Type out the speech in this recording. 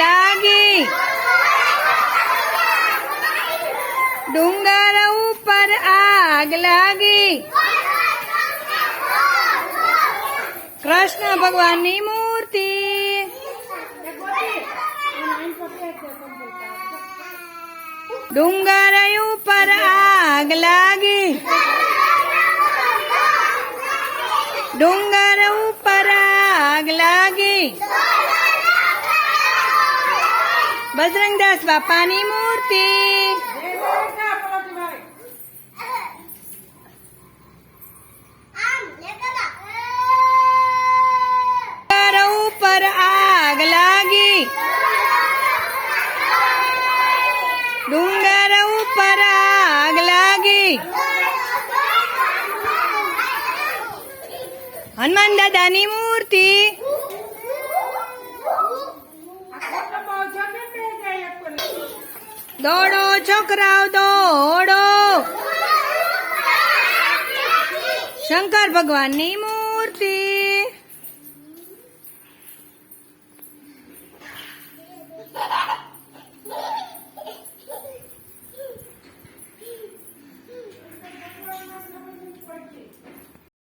लगी डूंगर ऊपर आग लगी कृष्ण भगवान की मूर्ति डूंगर ऊपर आग लगी डूंगर ऊपर आग लगी બજરંગદાસ બાપાની મૂર્તિ. ઉપર આગ લાગી. ડુંગર ઉપર આગ લાગી. હનુમાન દાદાની મૂર્તિ. દોડો છોકરાઓ દોડો. શંકર ભગવાનની મૂર્તિ.